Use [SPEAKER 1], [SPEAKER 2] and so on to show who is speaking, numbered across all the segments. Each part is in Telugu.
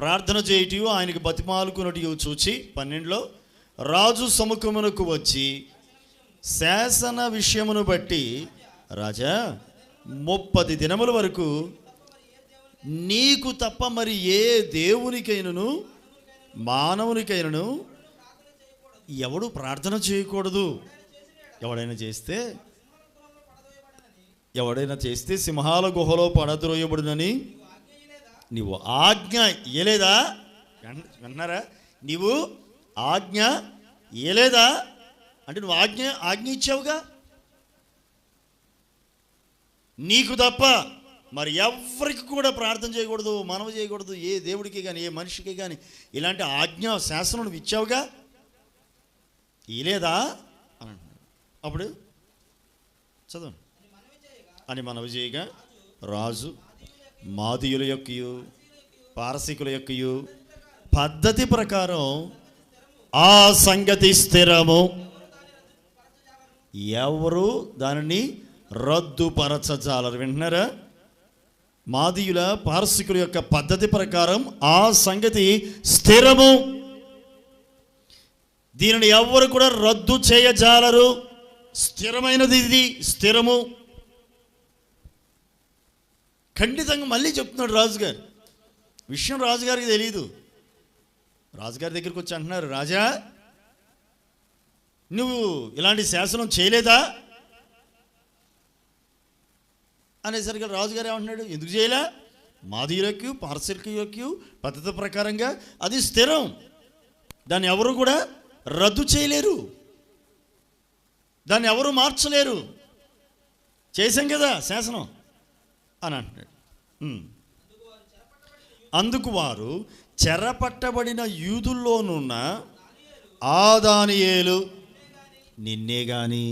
[SPEAKER 1] ప్రార్థన చేయటం ఆయనకు బతిమాలుకున్నట్టు చూచి పన్నెండులో రాజు సముఖమునకు వచ్చి శాసన విషయమును బట్టి రాజా ముప్పది దినముల వరకు నీకు తప్ప మరి ఏ దేవునికైనను మానవునికైనను ఎవడు ప్రార్థన చేయకూడదు? ఎవడైనా చేస్తే ఎవడైనా చేస్తే సింహాల గుహలో పడద్రోయబడునని నీవు ఆజ్ఞ ఇయలేదా విన్- విన్నారా? నీవు ఆజ్ఞ ఇయలేదా అంటే నువ్వు ఆజ్ఞ ఆజ్ఞ ఇచ్చావుగా? నీకు తప్ప మరి ఎవరికి కూడా ప్రార్థన చేయకూడదు మనవ చేయకూడదు ఏ దేవుడికి కానీ ఏ మనిషికి కానీ ఇలాంటి ఆజ్ఞ శాసనం నువ్వు ఇచ్చావుగా? ఇలేదా అని అంటున్నాడు. అప్పుడు చదవండి. అని మనవి చేయగా రాజు మాదియుల యొక్కయు పారసీకుల యొక్కయు పద్ధతి ప్రకారం ఆ సంగతి స్థిరము. ఎవరు దానిని రద్దుపరచజాలరు. వింటున్నారా? మాదీయుల పారసికుల యొక్క పద్ధతి ప్రకారం ఆ సంగతి స్థిరము. దీనిని ఎవరు కూడా రద్దు చేయజాలరు. స్థిరమైనది ఇది స్థిరము. ఖండితంగా మళ్ళీ చెప్తున్నాడు రాజుగారు. విషయం రాజుగారికి తెలియదు రాజుగారి దగ్గరికి వచ్చి అంటున్నారు రాజా నువ్వు ఇలాంటి శాసనం చేయలేదా? అనేసరికి రాజుగారు ఏమంటున్నాడు ఎందుకు చేయలే? మాదీయులకు పార్సల్కి పద్ధతి ప్రకారంగా అది స్థిరం. దాన్ని ఎవరు కూడా రద్దు చేయలేరు. దాన్ని ఎవరు మార్చలేరు. చేశాం కదా శాసనం. అని అంటున్నాడు. అందుకు వారు చెరపట్టబడిన యూదుల్లోనున్న ఆదానియేలు నిన్నే గాని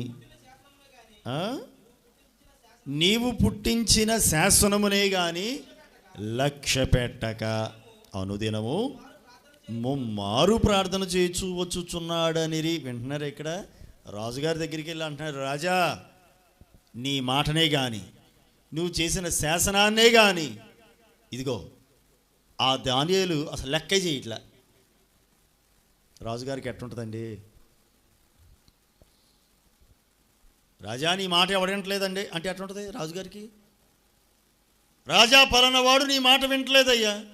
[SPEAKER 1] నీవు పుట్టించిన శాసనమునే గాని లక్ష్య పెట్టక అనుదినము ముమ్మారు ప్రార్థన చేయొచ్చు వచ్చుచున్నాడనిరి. వింటున్నారు ఇక్కడ రాజుగారి దగ్గరికి వెళ్ళి అంటున్నారు రాజా నీ మాటనే కానీ నువ్వు చేసిన శాసనాన్నే గాని. ఇదిగో ఆ ధాన్యాలు అసలు లెక్క చేయట్లా. రాజుగారికి ఎట్టుంటుందండి? రాజా నీ మాట ఎవడంటలేదండి? అంటే ఎట్లుంటుంది రాజుగారికి? రాజా పలానవాడు నీ మాట వింటలేదయ్యా.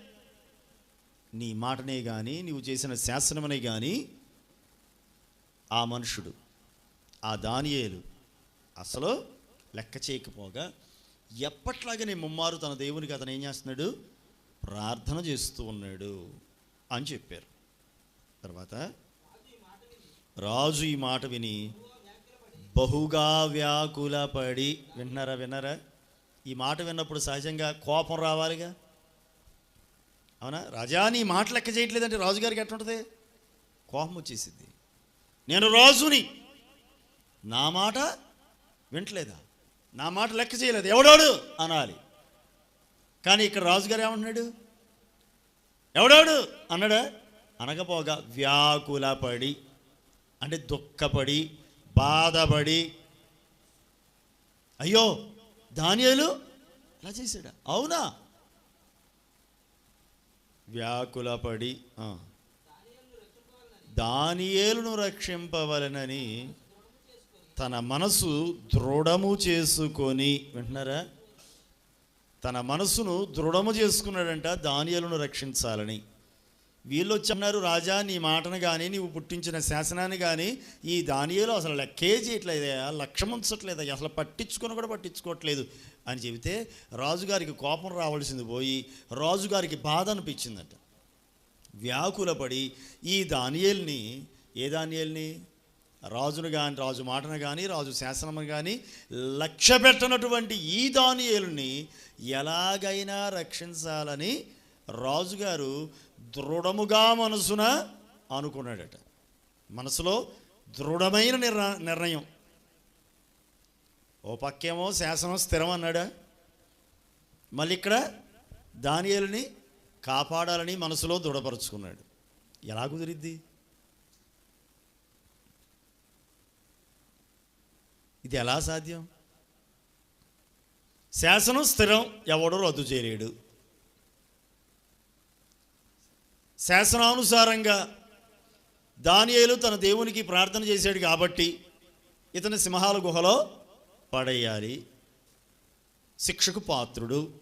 [SPEAKER 1] నీ మాటనే కానీ నీవు చేసిన శాసనమనే కానీ ఆ మనుషుడు ఆ దానియేలు అసలు లెక్క చేయకపోగా ఎప్పట్లాగానే ముమ్మారు తన దేవునికి అతను ఏం చేస్తున్నాడు? ప్రార్థన చేస్తూ ఉన్నాడు అని చెప్పారు. తర్వాత రాజు ఈ మాట విని బహుగా వ్యాకులపడి విన్నారా విన్నారా? ఈ మాట విన్నప్పుడు సహజంగా కోపం రావాలిగా? అవునా? రాజా నీ మాట లెక్క చేయట్లేదంటే రాజుగారికి ఎట్లుంటుంది కోపం వచ్చేసింది నేను రాజుని నా మాట వింటలేదా? నా మాట లెక్క చేయలేదు. ఎవడోడు? అనాలి. కానీ ఇక్కడ రాజుగారు ఏమంటున్నాడు ఎవడాడు? అన్నాడా? అనకపోగా వ్యాకులపడి అంటే దుఃఖపడి బాధపడి. అయ్యో ధాన్యాలు అలా చేశాడా? అవునా? వ్యాకులపడి ఆ. దానియేలును రక్షింపవలనని తన మనసు దృఢము చేసుకొని వింటున్నారా? తన మనసును దృఢము చేసుకున్నాడంట దానియలను రక్షించాలని. వీళ్ళు వచ్చి అన్నారు రాజా నీ మాటను కానీ నీవు పుట్టించిన శాసనాన్ని కానీ ఈ దానియలు అసలు లెక్కే చేయట్లేదయా లక్ష్యం ఉంచట్లేదయ్యా అసలు పట్టించుకొని కూడా పట్టించుకోవట్లేదు. అని చెబితే రాజుగారికి కోపం రావాల్సింది పోయి రాజుగారికి బాధ అనిపించిందట. వ్యాకులపడి ఈ దానియేల్ని ఏ దానియేల్ని? రాజును కానీ రాజు మాటను కానీ రాజు శాసనము కానీ లక్ష్య పెట్టనటువంటి ఈ దానియేలుని ఎలాగైనా రక్షించాలని రాజుగారు దృఢముగా మనసున అనుకున్నాడట. మనసులో దృఢమైన నిర్ణయం. ఓ పక్కేమో శాసనం స్థిరం అన్నాడా మళ్ళీ ఇక్కడ దానియేలుని కాపాడాలని మనసులో దృఢపరుచుకున్నాడు. ఎలా కుదిరిద్ది? ఇది ఎలా సాధ్యం? శాసనం స్థిరం ఎవడో రద్దు చేయలేడు. శాసనానుసారంగా దానియేలు తన దేవునికి ప్రార్థన చేశాడు కాబట్టి ఇతని సింహాల గుహలో పడేయాలి. శిక్షకు పాత్రుడు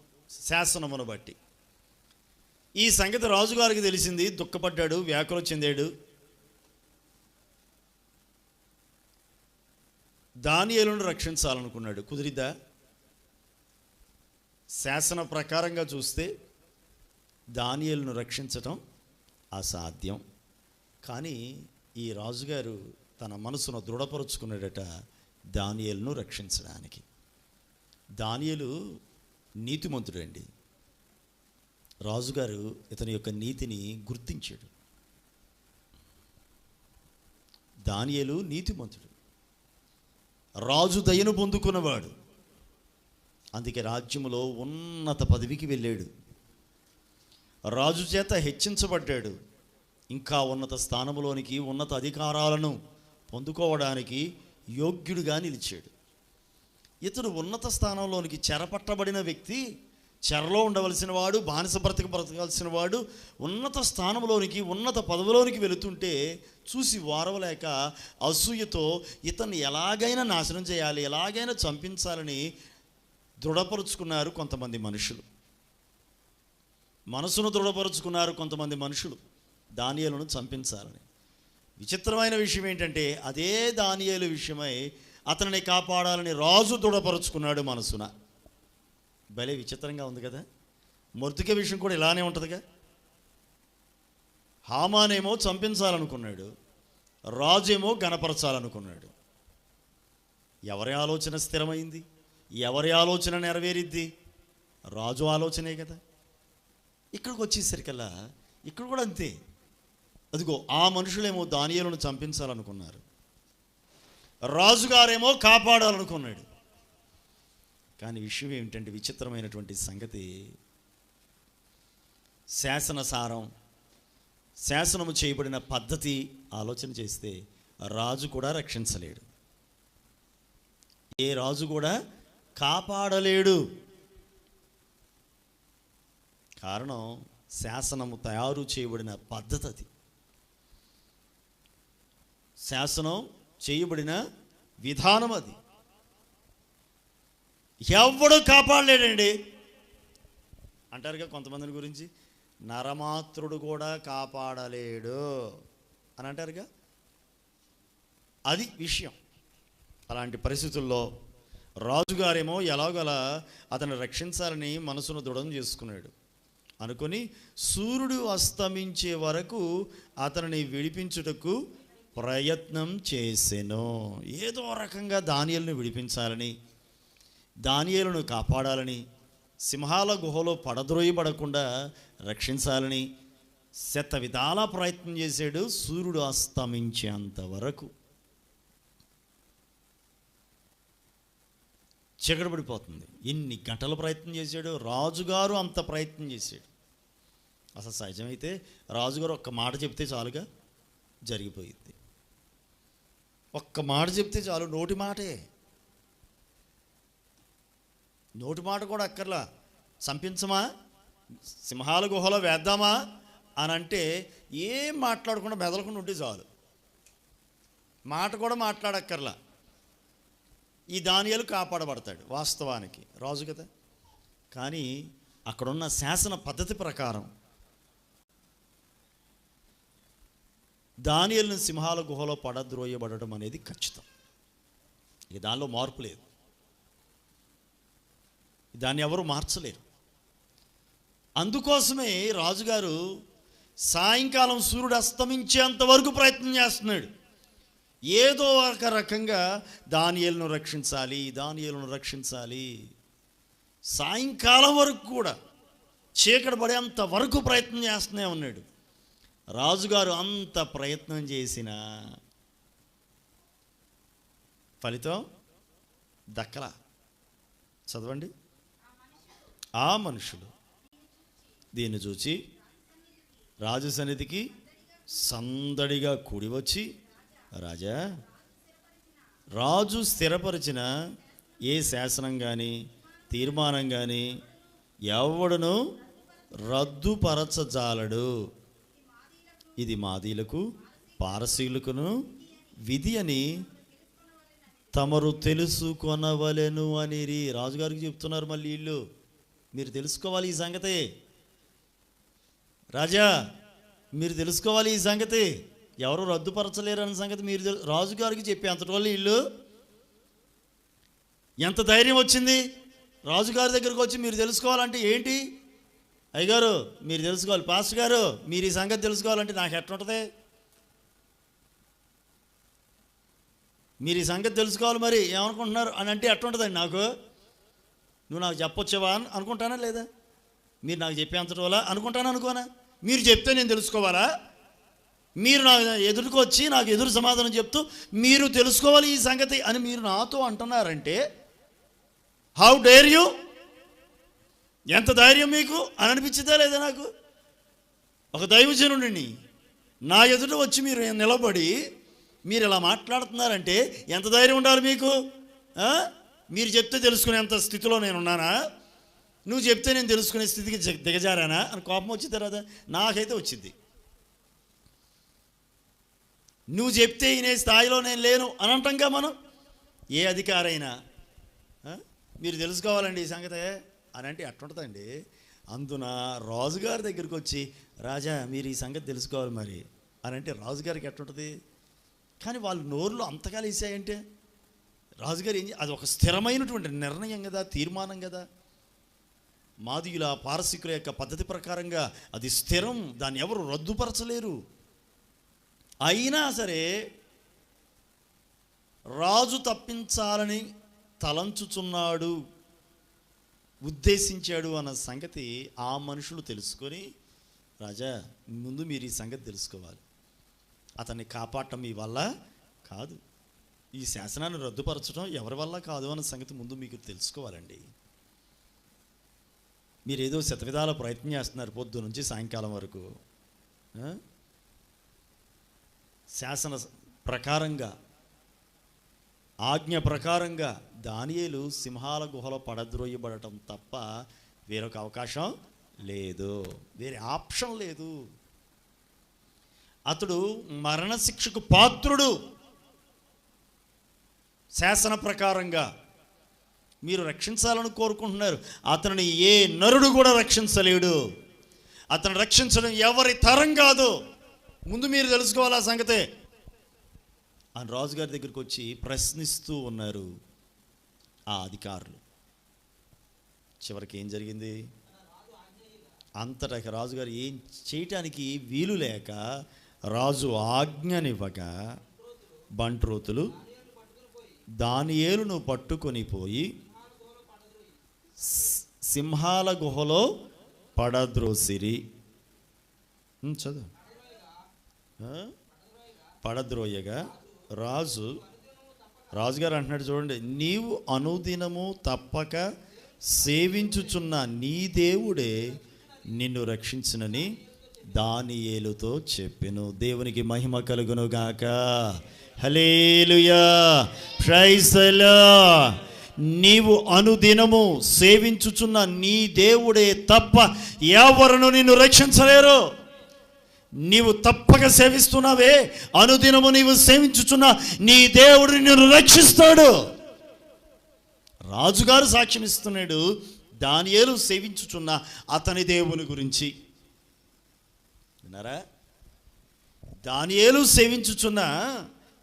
[SPEAKER 1] శాసనమును బట్టి. ఈ సంగతి రాజుగారికి తెలిసింది దుఃఖపడ్డాడు వ్యాకుల చెందాడు. దానియలను రక్షించాలనుకున్నాడు. కుదిరిద్దా? శాసన ప్రకారంగా చూస్తే దానియలను రక్షించటం అసాధ్యం. కానీ ఈ రాజుగారు తన మనసును దృఢపరుచుకున్నాడట దానియలను రక్షించడానికి. దానియలు నీతిమంతుడండి. రాజుగారు ఇతని యొక్క నీతిని గుర్తించాడు. దానియలు నీతిమంతుడు. రాజు దయను పొందుకున్నవాడు. అందుకే రాజ్యంలో ఉన్నత పదవికి వెళ్ళాడు. రాజు చేత హెచ్చించబడ్డాడు. ఇంకా ఉన్నత స్థానంలోనికి ఉన్నత అధికారాలను పొందుకోవడానికి యోగ్యుడిగా నిలిచాడు. ఇతడు ఉన్నత స్థానంలోనికి చెరపట్టబడిన వ్యక్తి చెరలో ఉండవలసిన వాడు బానిస బ్రతక బ్రతకాల్సిన వాడు ఉన్నత స్థానంలోనికి ఉన్నత పదవిలోనికి వెళుతుంటే చూసి వారవలేక అసూయతో ఇతన్ని ఎలాగైనా నాశనం చేయాలి ఎలాగైనా చంపించాలని దృఢపరుచుకున్నారు కొంతమంది మనుషులు. మనసును దృఢపరుచుకున్నారు కొంతమంది మనుషులు దానియలను చంపించాలని. విచిత్రమైన విషయం ఏంటంటే అదే దానియలు విషయమై అతనిని కాపాడాలని రాజు దృఢపరుచుకున్నాడు మనసున. భలే విచిత్రంగా ఉంది కదా? మృతిక విషయం కూడా ఇలానే ఉంటుందిగా? హామానేమో చంపించాలనుకున్నాడు. రాజేమో గణపరచాలనుకున్నాడు. ఎవరి ఆలోచన స్థిరమైంది? ఎవరి ఆలోచన నెరవేరిద్ది? రాజు ఆలోచనే కదా? ఇక్కడికి వచ్చేసరికల్లా ఇక్కడ కూడా అంతే. అదిగో ఆ మనుషులేమో దానియలను చంపించాలనుకున్నారు. రాజుగారేమో కాపాడాలనుకున్నాడు. కానీ విషయం ఏమిటంటే విచిత్రమైనటువంటి సంగతి. శాసనసారం శాసనము చేయబడిన పద్ధతి ఆలోచన చేస్తే రాజు కూడా రక్షించలేడు. ఏ రాజు కూడా కాపాడలేడు. కారణం శాసనము తయారు చేయబడిన పద్ధతి అది. శాసనం చేయబడిన విధానం అది. ఎవడు కాపాడలేడండి? అంటారుగా కొంతమందిని గురించి నరమాత్రుడు కూడా కాపాడలేడు. అని అంటారుగా? అది విషయం. అలాంటి పరిస్థితుల్లో రాజుగారేమో ఎలాగోలా అతను రక్షించాలని మనసును దృఢం చేసుకున్నాడు. అనుకొని సూర్యుడు అస్తమించే వరకు అతనిని విడిపించుటకు ప్రయత్నం చేసెను. ఏదో రకంగా ధాన్యాలను విడిపించాలని దానియేలును కాపాడాలని సింహాల గుహలో పడద్రోయబడకుండా రక్షించాలని శత విధాల ప్రయత్నం చేశాడు సూర్యుడు అస్తమించేంత వరకు. ఎన్ని గంటలు ప్రయత్నం చేశాడు? రాజుగారు అంత ప్రయత్నం చేశాడు. అసలు సహజమైతే రాజుగారు ఒక్క మాట చెప్తే చాలుగా? జరిగిపోయింది ఒక్క మాట చెప్తే చాలు నోటి మాటే. నోటి మాట కూడా అక్కర్లా. చంపించమా? సింహాల గుహలో వేద్దామా? అని అంటే ఏం మాట్లాడకుండా మెదలకుండా ఉంటే చాలు. మాట కూడా మాట్లాడక్కర్లా. ఈ దానియాలు కాపాడబడతాడు వాస్తవానికి. రాజు కదా. కానీ అక్కడున్న శాసన పద్ధతి ప్రకారం దానియలను సింహాల గుహలో పడద్రోయబడటం అనేది ఖచ్చితం. ఇక దానిలో మార్పు లేదు. దాన్ని ఎవరు మార్చలేరు. అందుకోసమే రాజుగారు సాయంకాలం సూర్యుడు అస్తమించేంత వరకు ప్రయత్నం చేస్తున్నాడు. ఏదో ఒక రకంగా దానియలను రక్షించాలి దానియలను రక్షించాలి. సాయంకాలం వరకు కూడా చీకటి పడేంత వరకు ప్రయత్నం చేస్తూనే ఉన్నాడు. రాజుగారు అంత ప్రయత్నం చేసిన ఫలితం దక్కల. చదవండి. ఆ మనుషులు దీన్ని చూచి రాజు సన్నిధికి సందడిగా కూడి వచ్చి రాజా రాజు స్థిరపరిచిన ఏ శాసనం కానీ తీర్మానం కానీ ఎవడును రద్దుపరచజాలడు. ఇది మాదీలకు పారసీలకును విధి అని తమరు తెలుసుకొనవలెను అని రాజుగారికి చెప్తున్నారు మళ్ళీ వీళ్ళు. మీరు తెలుసుకోవాలి ఈ సంగతి. రాజా మీరు తెలుసుకోవాలి ఈ సంగతి. ఎవరు రద్దుపరచలేరన్న సంగతి మీరు రాజుగారికి చెప్పి అంతటోళ్ళు వీళ్ళు. ఎంత ధైర్యం వచ్చింది? రాజుగారి దగ్గరకు వచ్చి మీరు తెలుసుకోవాలంటే ఏంటి? అయ్యగారు మీరు తెలుసుకోవాలి. పాస్టర్ గారు మీరు ఈ సంగతి తెలుసుకోవాలంటే నాకు ఎట్లుంటుంది మీరు ఈ సంగతి తెలుసుకోవాలి మరి ఏమనుకుంటున్నారు అని అంటే ఎట్లుంటుందండి నాకు? నువ్వు నాకు చెప్పొచ్చావా అని అనుకుంటానా లేదా? మీరు నాకు చెప్పేంతటి వల్ల అనుకుంటాను అనుకోనా? మీరు చెప్తే నేను తెలుసుకోవాలా? మీరు నా ఎదుర్కొచ్చి నాకు ఎదురు సమాధానం చెప్తూ మీరు తెలుసుకోవాలి ఈ సంగతి అని మీరు నాతో అంటున్నారంటే హౌ డేర్ యూ ఎంత ధైర్యం మీకు? అని అనిపించిందా లేదా నాకు? ఒక దైవజనుడిని నా ఎదుట వచ్చి మీరు నిలబడి మీరు ఇలా మాట్లాడుతున్నారంటే ఎంత ధైర్యం ఉండాలి మీకు? మీరు చెప్తే తెలుసుకునేంత స్థితిలో నేను ఉన్నానా నువ్వు చెప్తే నేను తెలుసుకునే స్థితికి దిగజారానా? అని కోపం వచ్చిన తర్వాత నాకైతే వచ్చింది. నువ్వు చెప్తే ఈయన స్థాయిలో నేను లేను అనంటంగా మనం? ఏ అధికారైనా మీరు తెలుసుకోవాలండి ఈ సంగతే. అని అంటే ఎట్టుంటుందండి అందున రాజుగారి దగ్గరికి వచ్చి రాజా మీరు ఈ సంగతి తెలుసుకోవాలి మరి. అని అంటే రాజుగారికి ఎట్టుంటుంది? కానీ వాళ్ళు నోరులో అంతగా వేసాయంటే రాజుగారు ఏం అది ఒక స్థిరమైనటువంటి నిర్ణయం కదా తీర్మానం కదా. మాదియుల పారసికుల యొక్క పద్ధతి ప్రకారంగా అది స్థిరం దాన్ని ఎవరు రద్దుపరచలేరు. అయినా సరే రాజు తప్పించాలని తలంచుచున్నాడు ఉద్దేశించాడు అన్న సంగతి ఆ మనుషులు తెలుసుకొని రాజా ముందు మీరు ఈ సంగతి తెలుసుకోవాలి. అతన్ని కాపాడటం మీ వల్ల కాదు. ఈ శాసనాన్ని రద్దుపరచడం ఎవరి వల్ల కాదు అన్న సంగతి ముందు మీకు తెలుసుకోవాలండి. మీరు ఏదో శతవిధాల ప్రయత్నం చేస్తున్నారు పొద్దు నుంచి సాయంకాలం వరకు. శాసన ప్రకారంగా ఆజ్ఞ ప్రకారంగా దానియేలు సింహాల గుహలో పడద్రోయబడటం తప్ప వేరొక అవకాశం లేదు. వేరే ఆప్షన్ లేదు. అతడు మరణశిక్షకు పాత్రుడు. శాసన ప్రకారంగా మీరు రక్షించాలని కోరుకుంటున్నారు. అతనిని ఏ నరుడు కూడా రక్షించలేడు. అతను రక్షించడం ఎవరి తరం కాదు. ముందు మీరు తెలుసుకోవాలి ఆ సంగతే? అని రాజుగారి దగ్గరికి వచ్చి ప్రశ్నిస్తూ ఉన్నారు ఆ అధికారులు. చివరికి ఏం జరిగింది? అంతటా రాజుగారు ఏం చేయటానికి వీలు లేక రాజు ఆజ్ఞనివ్వగా బంట్రోతులు దానియేలును పట్టుకొని పోయి సింహాల గుహలో పడద్రోసిరి. చదువు. పడద్రోయగా. రాజు రాజుగారు అంటున్నాడు చూడండి నీవు అనుదినము తప్పక సేవించుచున్న నీ దేవుడే నిన్ను రక్షించునని దానియేలుతో చెప్పెను. దేవునికి మహిమ కలుగును గాక హలేలుయా ప్రైసలా నీవు అనుదినము సేవించుచున్న నీ దేవుడే తప్ప ఎవరును నిన్ను రక్షించలేరు. నీవు తప్పక సేవిస్తున్నావే. అనుదినము నీవు సేవించుచున్న నీ దేవుడు నిన్ను రక్షిస్తాడు. రాజుగారు సాక్ష్యం ఇస్తున్నాడు దానియేలు సేవించుచున్న అతని దేవుని గురించి. విన్నారా దానియేలు సేవించుచున్న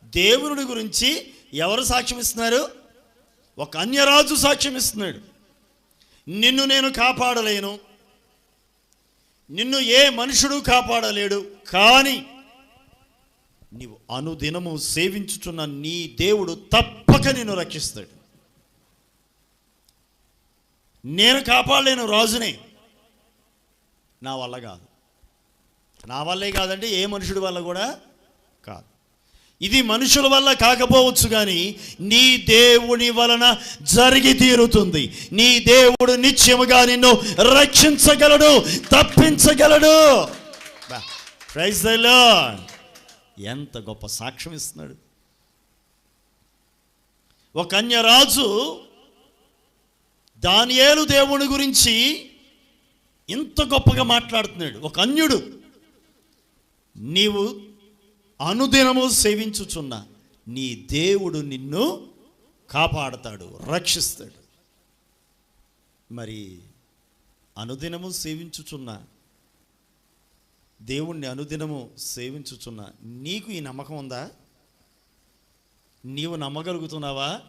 [SPEAKER 1] దేవుని గురించి ఎవరు సాక్ష్యం ఇస్తున్నారు? ఒక అన్యరాజు సాక్ష్యం ఇస్తున్నాడు. నిన్ను నేను కాపాడలేను. నిన్ను ఏ మనుషుడు కాపాడలేడు. కానీ నీవు అనుదినము సేవించుచున్న నీ దేవుడు తప్పక నిన్ను రక్షిస్తాడు. నేను కాపాడలేను రాజునే. నా వల్ల కాదు. నా వల్లే కాదంటే ఏ మనుషుడి వల్ల కూడా కాదు. ఇది మనుషుల వల్ల కాకపోవచ్చు కానీ నీ దేవుని వలన జరిగి తీరుతుంది. నీ దేవుడు నిత్యముగా నిన్ను రక్షించగలడు తప్పించగలడు. బా, ఎంత గొప్ప సాక్ష్యం ఇస్తున్నాడు. ఒక అన్యరాజు దానియేలు దేవుని గురించి ఇంత గొప్పగా మాట్లాడుతున్నాడు. ఒక అన్యుడు. నీవు అనుదినము సేవించుచున్న నీ దేవుడు నిన్ను కాపాడతాడు రక్షిస్తాడు. మరి అనుదినము సేవించుచున్న దేవుణ్ణి అనుదినము సేవించుచున్న నీకు ఈ నమ్మకం ఉందా? నీవు నమ్మగలుగుతున్నావా?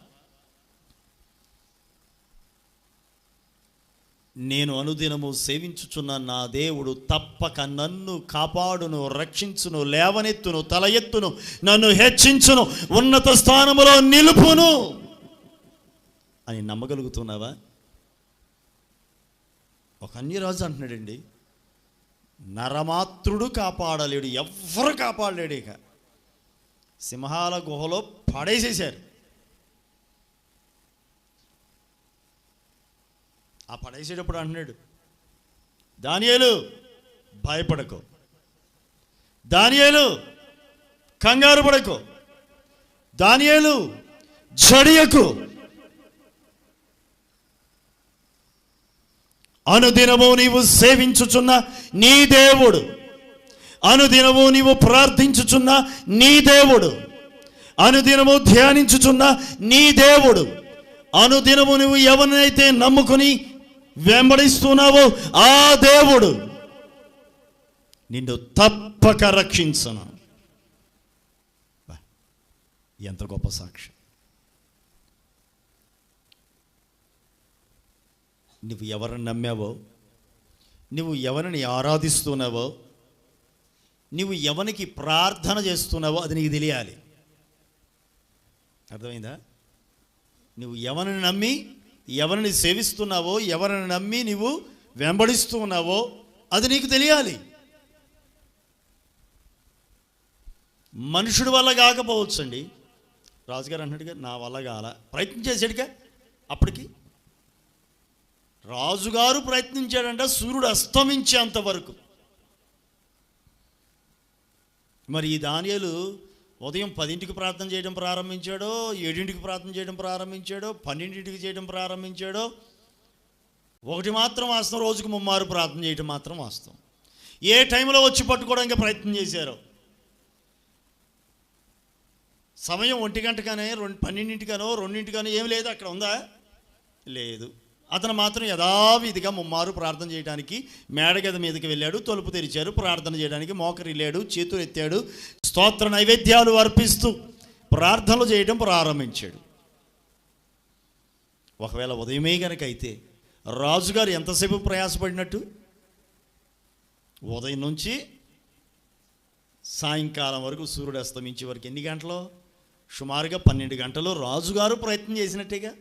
[SPEAKER 1] నేను అనుదినము సేవించుచున్న నా దేవుడు తప్పక నన్ను కాపాడును రక్షించును లేవనెత్తును తల ఎత్తును నన్ను హెచ్చించును ఉన్నత స్థానములో నిలుపును అని నమ్మగలుగుతున్నావా? ఒక అన్యరాజు అంటున్నాడండి నరమాత్రుడు కాపాడలేడు ఎవ్వరు కాపాడలేడు ఇక. సింహాల గుహలో పడేసేశారు. ఆ పడేసేటప్పుడు అంటున్నాడు దానియేలు భయపడకు. దానియేలు కంగారు పడకు. దానియేలు జడియకు. అనుదినము నీవు సేవించుచున్న నీ దేవుడు. అనుదినము నీవు ప్రార్థించుచున్న నీ దేవుడు. అనుదినము ధ్యానించుచున్న నీ దేవుడు. అనుదినము నువ్వు ఎవరినైతే నమ్ముకుని వెంబడిస్తున్నావో. ఆ దేవుడు నిన్ను తప్పక రక్షించను. ఎంత గొప్ప సాక్ష్యం నువ్వు ఎవరిని నమ్మావో నువ్వు ఎవరిని ఆరాధిస్తున్నావో నువ్వు ఎవరికి ప్రార్థన చేస్తున్నావో అది నీకు తెలియాలి. అర్థమైందా? నువ్వు ఎవరిని నమ్మి ఎవరిని సేవిస్తున్నావో ఎవరిని నమ్మి నువ్వు వెంబడిస్తూ ఉన్నావో అది నీకు తెలియాలి. మనుషుడి వల్ల కాకపోవచ్చండి. రాజుగారు అన్నట్టుగా నా వల్ల కాల. ప్రయత్నం చేశాడుగా అప్పటికి. రాజుగారు ప్రయత్నించాడంట సూర్యుడు అస్తమించేంత వరకు. మరి ఈ దానియలు ఉదయం పదింటికి ప్రార్థన చేయడం ప్రారంభించాడో ఏడింటికి ప్రార్థన చేయడం ప్రారంభించాడో పన్నెండింటికి చేయడం ప్రారంభించాడో ఒకటి మాత్రం వాస్తవం రోజుకు ముమ్మారు ప్రార్థన చేయడం మాత్రం వాస్తవం. ఏ టైంలో వచ్చి పట్టుకోవడానికి ప్రయత్నం చేశారో? సమయం ఒంటి గంటకనే రెండు పన్నెండింటికనో రెండింటికనో ఏం లేదు అక్కడ ఉందా? లేదు. అతను మాత్రం యథావిధిగా ముమ్మారు ప్రార్థన చేయడానికి మేడగద మీదకి వెళ్ళాడు తలుపు తెరిచారు ప్రార్థన చేయడానికి మోకరిల్లాడు చేతులు ఎత్తాడు స్తోత్ర నైవేద్యాలు అర్పిస్తూ ప్రార్థనలు చేయడం ప్రారంభించాడు. ఒకవేళ ఉదయమే కనుక అయితే రాజుగారు ఎంతసేపు ప్రయాసపడినట్టు? ఉదయం నుంచి సాయంకాలం వరకు సూర్యుడు అస్తమించే వరకు ఎన్ని గంటలు? సుమారుగా పన్నెండు గంటలు రాజుగారు ప్రయత్నం చేసినట్టేగా?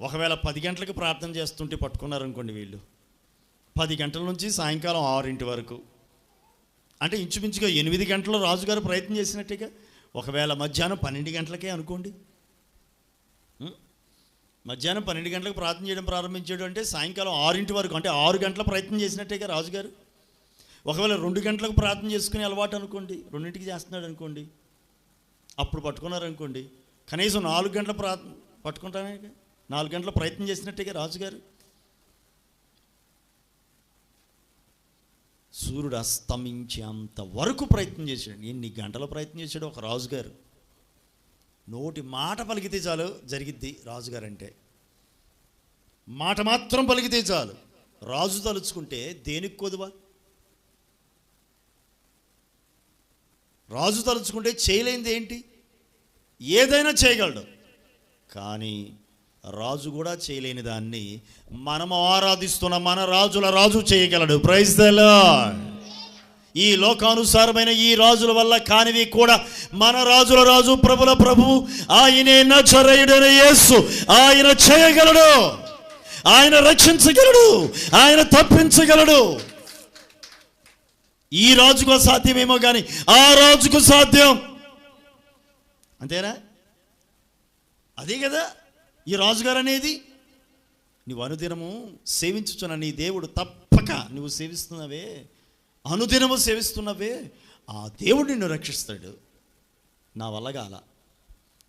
[SPEAKER 1] ఒకవేళ పది గంటలకు ప్రార్థన చేస్తుంటే పట్టుకున్నారనుకోండి వీళ్ళు. పది గంటల నుంచి సాయంకాలం ఆరింటి వరకు. అంటే ఇంచుమించుగా ఎనిమిది గంటలు రాజుగారు ప్రయత్నం చేసినట్టేగా. ఒకవేళ మధ్యాహ్నం పన్నెండు గంటలకే అనుకోండి. మధ్యాహ్నం పన్నెండు గంటలకు ప్రార్థన చేయడం ప్రారంభించాడు అంటే సాయంకాలం ఆరింటి వరకు అంటే ఆరు గంటల ప్రయత్నం చేసినట్టేగా రాజుగారు. ఒకవేళ రెండు గంటలకు ప్రార్థన చేసుకునే అలవాటు అనుకోండి రెండింటికి చేస్తున్నాడు అనుకోండి అప్పుడు పట్టుకున్నారనుకోండి కనీసం నాలుగు గంటల ప్రార్థన పట్టుకుంటానే? నాలుగు గంటల ప్రయత్నం చేసినట్టేగా రాజుగారు. సూర్యుడు అస్తమించేంత వరకు ప్రయత్నం చేశాడు. ఎన్ని గంటల ప్రయత్నం చేశాడు? ఒక రాజుగారు. నోటి మాట పలికితే చాలు జరిగిద్ది రాజుగారు అంటే మాట మాత్రం పలికితే చాలు. రాజు తలుచుకుంటే దేనికి కొదువా? రాజు తలుచుకుంటే చేయలేనిది ఏంటి? ఏదైనా చేయగలడు. కానీ రాజు కూడా చేయలేని దాన్ని మనం ఆరాధిస్తున్న మన రాజుల రాజు చేయగలడు. ప్రైజ్ ఈ లోకానుసారమైన ఈ రాజుల వల్ల కానివి కూడా మన రాజుల రాజు ప్రభుల ప్రభువు ఆయనే నచరయుడైన యేసు. ఆయన చేయగలడు. ఆయన రక్షించగలడు. ఆయన తప్పించగలడు. ఈ రాజుకు సాధ్యమేమో కానీ ఆ రాజుకు సాధ్యం. అంతేనా? అదే కదా? ఈ రాజుగారు అనేది నువ్వు అనుదినము సేవించుచున్న నీ దేవుడు తప్పక నువ్వు సేవిస్తున్నావే అనుదినము సేవిస్తున్నవే ఆ దేవుడు నిన్ను రక్షిస్తాడు. నా వల్ల కాల.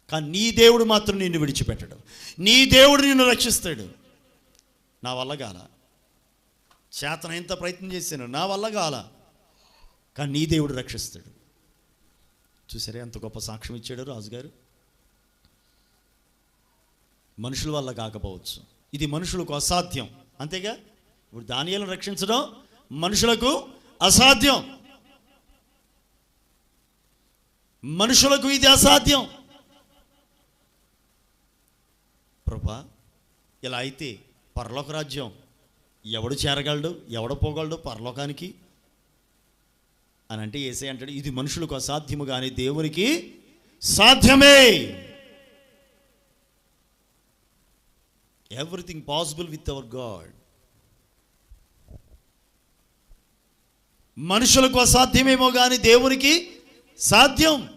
[SPEAKER 1] కానీ నీ దేవుడు మాత్రం నిన్ను విడిచిపెట్టడు. నీ దేవుడు నిన్ను రక్షిస్తాడు. నా వల్ల కాల. చేతనైంత ప్రయత్నం చేశాను నా వల్ల కాల. కానీ నీ దేవుడు రక్షిస్తాడు. చూసారే ఎంత గొప్ప సాక్ష్యం ఇచ్చాడు రాజుగారు? మనుషుల వల్ల కాకపోవచ్చు. ఇది మనుషులకు అసాధ్యం. అంతేగా? ఇప్పుడు దానియాలను రక్షించడం మనుషులకు అసాధ్యం. మనుషులకు ఇది అసాధ్యం. ప్రభా ఇలా అయితే పరలోక రాజ్యం ఎవడు చేరగలడు? ఎవడు పోగలడు పరలోకానికి? అని అంటే ఏసే అంటాడు ఇది మనుషులకు అసాధ్యము కానీ దేవునికి సాధ్యమే. Everything possible with our God మనుషులకు అసాధ్యమేమో కానీ దేవునికి సాధ్యం.